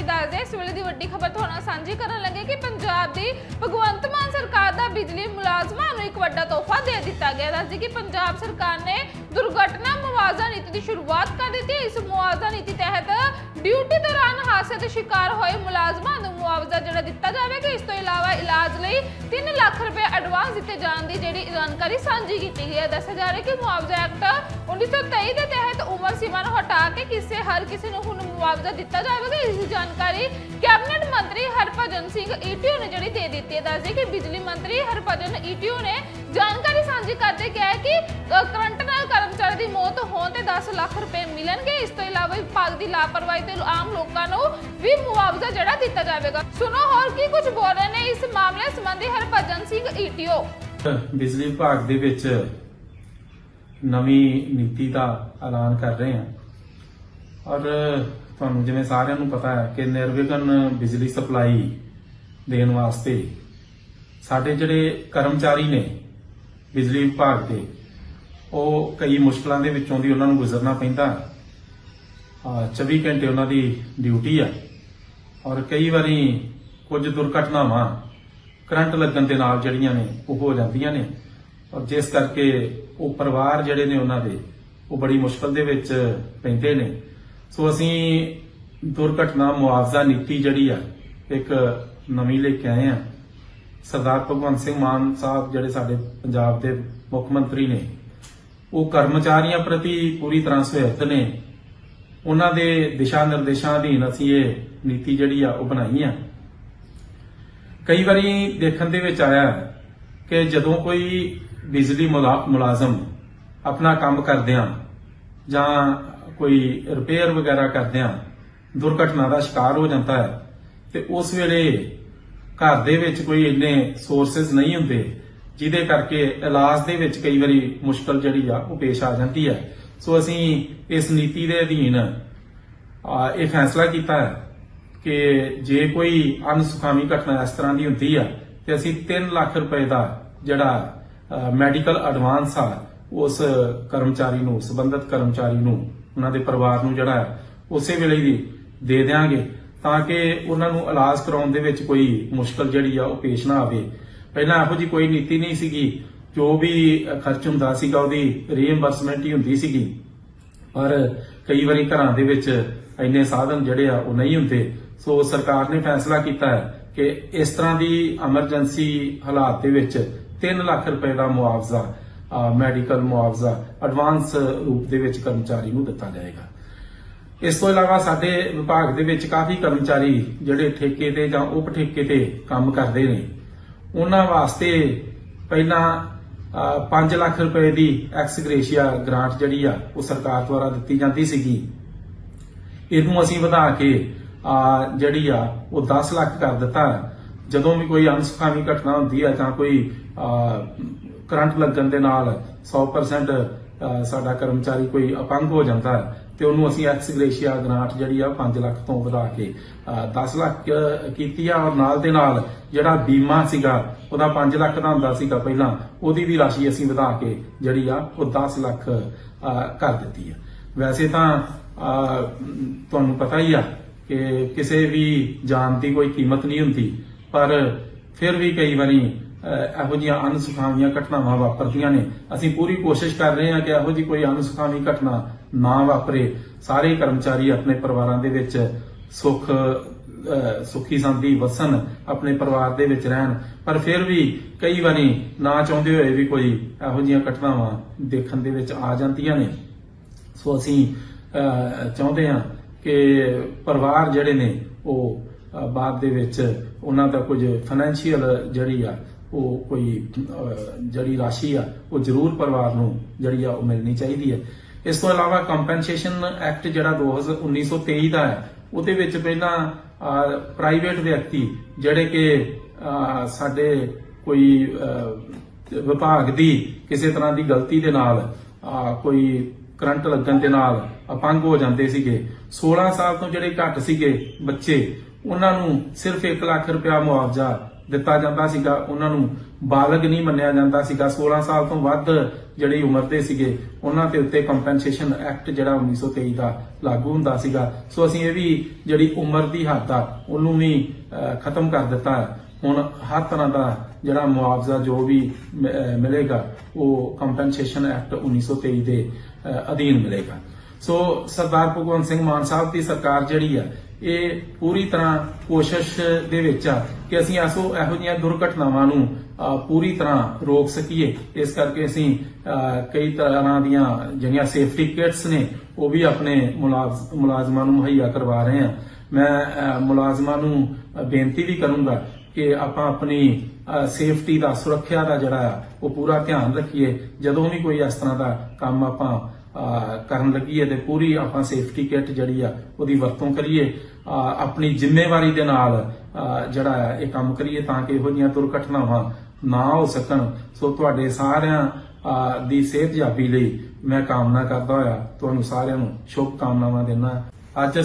ਕੀ ਦੱਸਦੇ ਇਸ ਵੇਲੇ ਦੀ ਵੱਡੀ ਖਬਰ ਤੁਹਾਨੂੰ ਨਾਲ ਸਾਂਝੀ ਕਰਨ ਲੱਗੇ ਕਿ ਪੰਜਾਬ ਦੀ ਭਗਵੰਤ ਮਾਨ ਸਰਕਾਰ ਦਾ ਬਿਜਲੀ ਮੁਲਾਜ਼ਮਾਂ ਨੂੰ ਇੱਕ ਵੱਡਾ ਤੋਹਫਾ ਦੇ ਦਿੱਤਾ ਗਿਆ। ਦੱਸਦੇ ਕਿ ਪੰਜਾਬ ਸਰਕਾਰ ਨੇ ਦੁਰਘਟਨਾ ਮੁਆਵਜ਼ਾ ਨੀਤੀ ਦੀ ਸ਼ੁਰੂਆਤ ਕਰ ਦਿੱਤੀ। ਹੈ। ਇਸ ਮੁਆਵਜ਼ਾ ਨੀਤੀ ਤਹਿਤ ਡਿਊਟੀ ਦੌਰਾਨ ਹਾਦਸੇ ਦੇ ਸ਼ਿਕਾਰ ਹੋਏ ਮੁਲਾਜ਼ਮਾਂ ਨੂੰ ਮੁਆਵਜ਼ਾ ਜਿਹੜਾ ਦਿੱਤਾ ਜਾਵੇਗਾ। ਇਸ ਤੋਂ ਇਲਾਵਾ ਇਲਾਜ ਲਈ 3 ਲੱਖ ਰੁਪਏ ਐਡਵਾਂਸ ਦਿੱਤੇ ਜਾਣ ਦੀ ਜਿਹੜੀ ਜਾਣਕਾਰੀ ਸਾਂਝੀ ਕੀਤੀ ਗਈ ਹੈ। ਦੱਸਿਆ ਜਾ ਰਿਹਾ ਕਿ ਮੁਆਵਜ਼ਾ ਐਕਟ 1923 ਦੇ ਤਹਿਤ ਉਮਰ ਸੀਮਾ ਨੂੰ ਹਟਾ ਕੇ ਕਿਸੇ, ਹਰ ਕਿਸੇ ਨੂੰ ਹੁਣ ਮੁਆਵਜ਼ਾ ਦਿੱਤਾ ਜਾਵੇਗਾ। ਇਸ ਦੀ ਜਾਣਕਾਰੀ ਕੈਬਨਿਟ ਮੰਤਰੀ ਹਰਭਜਨ ਸਿੰਘ ਈਟੀਓ ਨੇ ਜਿਹੜੀ ਦੇ ਦਿੱਤੀ ਹੈ। ਦੱਸਦੇ ਕਿ ਬਿਜਲੀ ਮੰਤਰੀ ਹਰਭਜਨ ਈਟੀਓ ਨੇ ਜਾਣਕਾਰੀ ਸਾਂਝੀ ਕਰਦੇ ਕਿਹਾ ਕਿ ਕਰੰਟ ਨਾਲ ਕਰਮਚਾਰੀ ਦੀ ਮੌਤ ਹੋਣ ਤੇ 10 ਲੱਖ ਰੁਪਏ ਮਿਲਣਗੇ। ਇਸ ਤੋਂ ਇਲਾਵਾ ਵਿਭਾਗ ਦੀ ਲਾਪਰਵਾਹੀ ਤੇ ਆਮ ਲੋਕਾਂ ਨੂੰ ਵੀ ਮੁਆਵਜ਼ਾ ਜਿਹੜਾ ਦਿੱਤਾ ਜਾਵੇਗਾ। ਸੁਣੋ ਹੋਰ ਕੀ ਕੁਝ ਬੋਲ ਰਹੇ ਨੇ ਇਸ ਮਾਮਲੇ ਸੰਬੰਧੀ ਹਰਭਜਨ ਸਿੰਘ ਈਟੀਓ। ਬਿਜਲੀ ਵਿਭਾਗ ਦੇ ਵਿੱਚ ਨਵੀਂ ਨੀਤੀ ਦਾ ਐਲਾਨ ਕਰ ਰਹੇ ਹਾਂ। ਔਰ ਤੁਹਾਨੂੰ ਜਿਵੇਂ ਸਾਰਿਆਂ ਨੂੰ ਪਤਾ ਹੈ ਕਿ ਨਿਰਵਿਘਨ ਬਿਜਲੀ ਸਪਲਾਈ ਦੇਣ ਵਾਸਤੇ ਸਾਡੇ ਜਿਹੜੇ ਕਰਮਚਾਰੀ ਨੇ ਬਿਜਲੀ ਵਿਭਾਗ ਦੇ ਉਹ ਕਈ ਮੁਸ਼ਕਲਾਂ ਦੇ ਵਿੱਚੋਂ ਦੀ ਉਹਨਾਂ ਨੂੰ ਗੁਜ਼ਰਨਾ ਪੈਂਦਾ। ਆ 24 ਘੰਟੇ ਉਹਨਾਂ ਦੀ ਡਿਊਟੀ ਆ। ਔਰ ਕਈ ਵਾਰੀ ਕੁਝ ਦੁਰਘਟਨਾਵਾਂ ਕਰੰਟ ਲੱਗਣ ਦੇ ਨਾਲ ਜਿਹੜੀਆਂ ਨੇ, ਉਹ ਹੋ ਜਾਂਦੀਆਂ ਨੇ। ਔਰ ਜਿਸ ਕਰਕੇ ਉਹ ਪਰਿਵਾਰ ਜਿਹੜੇ ਨੇ ਉਹਨਾਂ ਦੇ, ਉਹ ਬੜੀ ਮੁਸ਼ਕਲ ਦੇ ਵਿੱਚ ਪੈਂਦੇ ਨੇ। ਸੋ ਅਸੀਂ ਦੁਰਘਟਨਾ ਮੁਆਵਜ਼ਾ ਨੀਤੀ ਜਿਹੜੀ ਆ, ਇੱਕ ਨਵੀਂ ਲੈ ਕੇ ਆਏ ਆ। ਸਰਦਾਰ ਭਗਵੰਤ ਸਿੰਘ ਮਾਨ ਸਾਹਿਬ ਜਿਹੜੇ ਸਾਡੇ ਪੰਜਾਬ ਦੇ ਮੁੱਖ ਮੰਤਰੀ ਨੇ ਉਹ ਕਰਮਚਾਰੀਆਂ ਪ੍ਰਤੀ ਪੂਰੀ ਤਰ੍ਹਾਂ ਸਹਾਇਤ ਨੇ। ਉਹਨਾਂ ਦੇ ਦਿਸ਼ਾ ਨਿਰਦੇਸ਼ਾਂ ਅਧੀਨ ਅਸੀਂ ਇਹ ਨੀਤੀ ਜਿਹੜੀ ਆ, ਉਹ ਬਣਾਈ ਆ। ਕਈ ਵਾਰੀ ਦੇਖਣ ਦੇ ਵਿੱਚ ਆਇਆ ਕਿ ਜਦੋਂ ਕੋਈ ਬਿਜਲੀ ਮੁਲਾ- ਮੁਲਾਜ਼ਮ ਆਪਣਾ ਕੰਮ ਕਰਦਿਆਂ ਜਾਂ ਕੋਈ ਰਿਪੇਅਰ ਵਗੈਰਾ ਕਰਦਿਆਂ ਦੁਰਘਟਨਾ ਦਾ ਸ਼ਿਕਾਰ ਹੋ ਜਾਂਦਾ ਹੈ, ਤੇ ਉਸ ਵੇਲੇ ਘਰ ਦੇ ਵਿੱਚ ਕੋਈ ਇੰਨੇ ਸੋਰਸਸ ਨਹੀਂ ਹੁੰਦੇ ਜਿਹਦੇ ਕਰਕੇ ਇਲਾਜ ਦੇ ਵਿੱਚ ਕਈ ਵਾਰੀ ਮੁਸ਼ਕਲ ਜਿਹੜੀ ਆ, ਉਹ ਪੇਸ਼ ਆ ਜਾਂਦੀ ਹੈ। ਸੋ ਅਸੀਂ ਇਸ ਨੀਤੀ ਦੇ ਅਧੀਨ ਇਹ ਫੈਸਲਾ ਕੀਤਾ ਹੈ ਕਿ ਜੇ ਕੋਈ ਅਨਸੁਖਾਵੀ ਘਟਨਾ ਇਸ ਤਰ੍ਹਾਂ ਦੀ ਹੁੰਦੀ ਆ, ਤੇ ਅਸੀਂ 3 ਲੱਖ ਰੁਪਏ ਦਾ ਜਿਹੜਾ ਮੈਡੀਕਲ ਐਡਵਾਂਸ ਆ, ਉਸ ਕਰਮਚਾਰੀ ਨੂੰ, ਸਬੰਧਤ ਕਰਮਚਾਰੀ ਨੂੰ, ਉਹਨਾਂ ਦੇ ਪਰਿਵਾਰ ਨੂੰ ਜਿਹੜਾ ਉਸੇ ਵੇਲੇ ਹੀ ਦੇ ਦਿਆਂਗੇ, ਤਾਂ ਕਿ ਉਹਨਾਂ ਨੂੰ ਇਲਾਜ ਕਰਾਉਣ ਦੇ ਵਿੱਚ ਕੋਈ ਮੁਸ਼ਕਲ ਜਿਹੜੀ ਆ, ਉਹ ਪੇਸ਼ ਨਾ ਆਵੇ। ਪਹਿਲਾਂ ਇਹੋ ਜੀ ਕੋਈ ਨੀਤੀ ਨਹੀਂ ਸੀਗੀ, ਜੋ ਵੀ ਖਰਚ ਹੁੰਦਾ ਸੀਗਾ, ਉਹਦੀ ਰੀਇੰਬਰਸਮੈਂਟ ਹੀ ਹੁੰਦੀ ਸੀਗੀ। ਪਰ ਕਈ ਵਾਰੀ ਘਰਾਂ ਦੇ ਵਿੱਚ ਇੰਨੇ ਸਾਧਨ ਜਿਹੜੇ ਆ, ਉਹ ਨਹੀਂ ਹੁੰਦੇ। ਸੋ ਸਰਕਾਰ ਨੇ ਫੈਸਲਾ ਕੀਤਾ ਹੈ ਕਿ ਇਸ ਤਰ੍ਹਾਂ ਦੀ ਐਮਰਜੈਂਸੀ ਹਾਲਾਤ ਦੇ ਵਿੱਚ 3 ਲੱਖ ਰੁਪਏ ਦਾ ਮੁਆਵਜ਼ਾ ਮੈਡੀਕਲ ਮੁਆਵਜ਼ਾ ਐਡਵਾਂਸ ਰੂਪ ਦੇ ਵਿੱਚ ਕਰਮਚਾਰੀ ਨੂੰ ਦਿੱਤਾ ਜਾਏਗਾ। ਇਸ ਤੋਂ ਇਲਾਵਾ ਸਾਡੇ ਵਿਭਾਗ ਦੇ ਵਿੱਚ ਕਾਫੀ ਕਰਮਚਾਰੀ ਜਿਹੜੇ ਠੇਕੇ ਤੇ ਜਾਂ ਉਪ ਠੇਕੇ ਤੇ ਕੰਮ ਕਰਦੇ ਨੇ। ਉਹਨਾਂ ਵਾਸਤੇ ਪਹਿਲਾਂ 5 ਲੱਖ ਰੁਪਏ ਦੀ ਐਕਸਗ੍ਰੇਸ਼ੀਆ ਗ੍ਰਾਂਟ ਜਿਹੜੀ ਆ ਉਹ ਸਰਕਾਰ ਦੁਆਰਾ ਦਿੱਤੀ ਜਾਂਦੀ ਸੀਗੀ ਇਹਨੂੰ ਅਸੀਂ ਵਧਾ ਕੇ ਜਿਹੜੀ ਆ ਉਹ 10 ਲੱਖ ਕਰ ਦਿੱਤਾ ਹੈ। ਜਦੋਂ ਵੀ ਕੋਈ ਅਨਸੁਖਾਵੀ ਘਟਨਾ ਹੁੰਦੀ ਹੈ ਜਾਂ ਕੋਈ ਆ, ਕਰੰਟ ਲੱਗਣ ਦੇ ਨਾਲ 100% ਸਾਡਾ ਕਰਮਚਾਰੀ ਕੋਈ ਅਪੰਗ ਹੋ ਜਾਂਦਾ ਹੈ ਤੇ ਉਹਨੂੰ ਅਸੀਂ ਐਕਸਗ੍ਰੇਸ਼ੀਆ ਗ੍ਰਾਂਟ ਜਿਹੜੀ ਆ 5 ਲੱਖ ਤੋਂ ਵਧਾ ਕੇ 10 ਲੱਖ ਕੀਤੀ ਆ ਔਰ ਨਾਲ ਦੇ ਨਾਲ ਜਿਹੜਾ ਬੀਮਾ ਸੀਗਾ ਉਹਦਾ 5 ਲੱਖ ਦਾ ਹੁੰਦਾ ਸੀਗਾ ਪਹਿਲਾਂ ਉਹਦੀ ਵੀ ਰਾਸ਼ੀ ਅਸੀਂ ਵਧਾ ਕੇ ਜਿਹੜੀ ਆ ਉਹ 10 ਲੱਖ ਕਰ ਦਿੱਤੀ ਆ। ਵੈਸੇ ਤਾਂ ਅ, ਤੁਹਾਨੂੰ ਪਤਾ ਹੀ ਆ ਕਿ ਕਿਸੇ ਵੀ ਜਾਨ ਦੀ ਕੋਈ ਕੀਮਤ ਨਹੀਂ ਹੁੰਦੀ ਪਰ ਫਿਰ ਵੀ ਕਈ ਵਾਰੀ ਇਹੋ ਜਿਹੀਆਂ ਅਨਸੁਖਾਵੀਆਂ ਘਟਨਾਵਾਂ ਵਾਪਰਦੀਆਂ ਨੇ। ਅਸੀਂ ਪੂਰੀ ਕੋਸ਼ਿਸ਼ ਕਰ ਰਹੇ ਹਾਂ ਕਿ ਇਹੋ ਜਿਹੀ ਕੋਈ ਅਨਸੁਖਾਵੀ ਘਟਨਾ ਨਾ ਵਾਪਰੇ। ਸਾਰੇ ਕਰਮਚਾਰੀ ਆਪਣੇ ਪਰਿਵਾਰਾਂ ਦੇ ਵਿੱਚ ਸੁੱਖ ਸੁਖੀ ਸੰਦੀ ਵਸਣ ਆਪਣੇ ਪਰਿਵਾਰ ਦੇ ਵਿੱਚ ਰਹਿਣ। ਪਰ ਫਿਰ ਵੀ ਕਈ ਵਾਰੀ ਨਾ ਚਾਹੁੰਦੇ ਹੋਏ ਵੀ ਕੋਈ ਇਹੋ ਜਿਹੀਆਂ ਘਟਨਾਵਾਂ ਦੇਖਣ ਦੇ ਵਿੱਚ ਆ ਜਾਂਦੀਆਂ ਨੇ। ਸੋ ਅਸੀਂ ਅਹ, ਚਾਹੁੰਦੇ ਹਾਂ ਕਿ ਪਰਿਵਾਰ ਜਿਹੜੇ ਨੇ ਉਹ ਬਾਅਦ ਦੇ ਵਿੱਚ ਉਹਨਾਂ ਦਾ ਕੁਝ ਫਾਈਨੈਂਸ਼ੀਅਲ ਜਿਹੜੀ ਆ ਉਹ ਕੋਈ ਜਿਹੜੀ ਰਾਸ਼ੀ ਆ, ਉਹ ਜ਼ਰੂਰ ਪਰਿਵਾਰ ਨੂੰ ਜਿਹੜੀ ਆ ਉਹ ਮਿਲਣੀ ਚਾਹੀਦੀ ਹੈ ਇਸ ਤੋਂ ਇਲਾਵਾ ਕੰਪਨਸੇਸ਼ਨ ਐਕਟ ਜਿਹੜਾ 2000 1923 ਦਾ ਹੈ, ਉਹਦੇ ਵਿੱਚ ਪਹਿਲਾਂ ਪ੍ਰਾਈਵੇਟ ਵਿਅਕਤੀ ਜਿਹੜੇ ਕਿ ਸਾਡੇ ਕੋਈ ਵਿਭਾਗ ਦੀ ਕਿਸੇ ਤਰ੍ਹਾਂ ਦੀ ਗਲਤੀ ਦੇ ਨਾਲ ਕੋਈ ਕਰੰਟ ਲੱਗਣ ਦੇ ਨਾਲ ਅਪੰਗ ਹੋ ਜਾਂਦੇ ਸੀਗੇ 16 ਸਾਲ ਤੋਂ ਜਿਹੜੇ ਘੱਟ ਸੀਗੇ ਬੱਚੇ, ਉਹਨਾਂ ਨੂੰ ਸਿਰਫ 1 ਲੱਖ ਰੁਪਇਆ ਮੁਆਵਜ਼ਾ ਦਿੱਤਾ ਜਾਂਦਾ ਸੀਗਾ। ਉਹਨਾਂ ਨੂੰ ਬਾਲਗ ਨਹੀਂ ਮੰਨਿਆ ਜਾਂਦਾ ਸੀਗਾ। 16 ਸਾਲ ਤੋਂ ਵੱਧ ਜਿਹੜੀ ਉਮਰ ਦੇ ਸੀਗੇ ਉਹਨਾਂ ਦੇ ਉੱਤੇ ਕੰਪਨਸੇਸ਼ਨ ਐਕਟ ਜਿਹੜਾ 1923 ਦਾ ਲਾਗੂ ਹੁੰਦਾ ਸੀਗਾ। ਸੋ ਅਸੀਂ ਇਹ ਵੀ ਜਿਹੜੀ ਉਮਰ ਦੀ ਹੱਦ ਆ ਉਹਨੂੰ ਵੀ ਖਤਮ ਕਰ ਦਿੱਤਾ। ਹੈ ਹੁਣ ਹਰ ਤਰ੍ਹਾਂ ਦਾ ਜਿਹੜਾ ਮੁਆਵਜ਼ਾ ਜੋ ਵੀ ਮਿਲੇਗਾ ਉਹ ਕੰਪਨਸੇਸ਼ਨ ਐਕਟ 1923 ਦੇ ਅਹ, ਅਧੀਨ ਮਿਲੇਗਾ। ਸੋ ਸਰਦਾਰ ਭਗਵੰਤ ਸਿੰਘ ਮਾਨ ਸਾਹਿਬ ਦੀ ਸਰਕਾਰ ਜਿਹੜੀ ਆ ਇਹ ਪੂਰੀ ਤਰ੍ਹਾਂ ਕੋਸ਼ਿਸ਼ ਦੇ ਵਿੱਚ ਆ ਕਿ ਅਸੀਂ ਐਸੋ ਇਹੋ ਜਿਹੀਆਂ ਦੁਰਘਟਨਾਵਾਂ ਨੂੰ ਅਹ, ਪੂਰੀ ਤਰ੍ਹਾਂ ਰੋਕ ਸਕੀਏ। ਇਸ ਕਰਕੇ ਅਸੀਂ ਅਹ, ਕਈ ਤਰ੍ਹਾਂ ਦੀਆਂ ਜਿਹੜੀਆਂ ਸੇਫਟੀ ਕਿਟਸ ਨੇ ਉਹ ਵੀ ਆਪਣੇ ਮੁਲਾਜ਼- ਮੁਲਾਜ਼ਮਾਂ ਨੂੰ ਮੁਹੱਈਆ ਕਰਵਾ ਰਹੇ ਹਾਂ। ਮੈਂ ਮੁਲਾਜ਼ਮਾਂ ਨੂੰ ਬੇਨਤੀ ਵੀ ਕਰੂੰਗਾ ਕਿ ਆਪਾਂ ਆਪਣੀ ਸੇਫਟੀ ਦਾ ਸੁਰੱਖਿਆ ਦਾ ਜਿਹੜਾ ਆ ਉਹ ਪੂਰਾ ਧਿਆਨ ਰੱਖੀਏ। ਜਦੋਂ ਵੀ ਕੋਈ ਇਸ ਤਰ੍ਹਾਂ ਦਾ ਕੰਮ ਆਪਾਂ ਅਹ, ਕਰਨ ਲੱਗੀਏ ਤੇ ਪੂਰੀ ਆਪਾਂ ਸੇਫਟੀ ਕਿੱਟ ਜਿਹੜੀ ਆ ਉਹਦੀ ਵਰਤੋਂ ਕਰੀਏ। ਆਪਣੀ ਜ਼ਿੰਮੇਵਾਰੀ ਦੇ ਨਾਲ ਜਿਹੜਾ ਆ ਇਹ ਕੰਮ ਕਰੀਏ ਤਾਂ ਕਿ ਇਹੋ ਜਿਹੀਆਂ ਦੁਰਘਟਨਾਵਾਂ ਨਾ ਹੋ ਸਕਣ। ਸੋ ਤੁਹਾਡੇ ਸਾਰਿਆਂ ਅਹ, ਦੀ ਸਿਹਤਯਾਬੀ ਲਈ ਮੈਂ ਕਾਮਨਾ ਕਰਦਾ ਹੋਇਆ ਤੁਹਾਨੂੰ ਸਾਰਿਆਂ ਨੂੰ ਸ਼ੁਭ ਕਾਮਨਾਵਾਂ ਦਿੰਦਾ। ਅੱਜ